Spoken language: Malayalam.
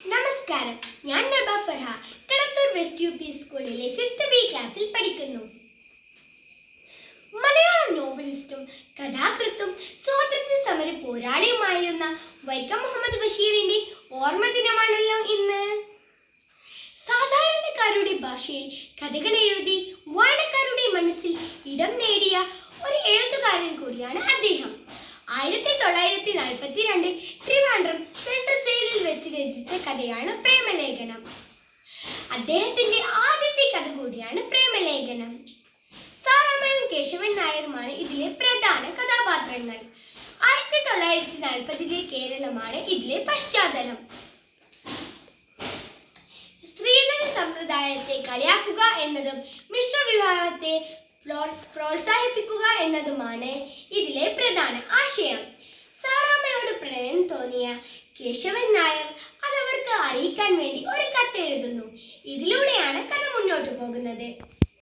നമസ്കാരം. ഞാൻ Naba Farha Kadathur west U P സ്കൂളിലെ ഫിഫ്ത്ത് ബി ക്ലാസ്സിൽ പഠിക്കുന്നു. മലയാളം നോവലിസ്റ്റും കഥാകൃത്തും സ്വാതന്ത്ര്യ സമര പോരാളിയുമായിരുന്ന വൈക്കം മുഹമ്മദ് ബഷീറിന്റെ ഓർമ്മ ദിനമാണല്ലോ ഇന്ന്. സാധാരണക്കാരുടെ ഭാഷയിൽ കഥകൾ എഴുതി വായനക്കാരുടെ മനസ്സിൽ ഇടം നേടിയ ഒരു എഴുത്തുകാരൻ കൂടിയാണ് അദ്ദേഹം. ആയിരത്തി തൊള്ളായിരത്തി നാൽപ്പത്തി രണ്ടിൽ ട്രിവാൻഡ്രം സെൻട്രൽ കഥയാണ് പ്രേമലേഖനം. അദ്ദേഹത്തിന്റെ ആദ്യത്തെ കഥ കൂടിയാണ് പ്രേമലേഖനം. സാറാമയും കേശവൻ നായരുമാണ് ഇതിലെ പ്രധാന കഥാപാത്രങ്ങൾ. ആയിരത്തി തൊള്ളായിരത്തി നാൽപ്പതിലെ കേരളമാണ് ഇതിലെ പശ്ചാത്തലം. സ്ത്രീധന സമ്പ്രദായത്തെ കളിയാക്കുക എന്നതും മിശ്രവിവാഹത്തെ പ്രോത്സാഹിപ്പിക്കുക എന്നതുമാണ് ഇതിലെ പ്രധാന ആശയം. സാറാമ്മയോട് പ്രണയം തോന്നിയ കേശവൻ നായർ അറിയിക്കാൻ വേണ്ടി ഒരു കത്ത് എഴുതുന്നു. ഇതിലൂടെയാണ് കഥ മുന്നോട്ട് പോകുന്നത്.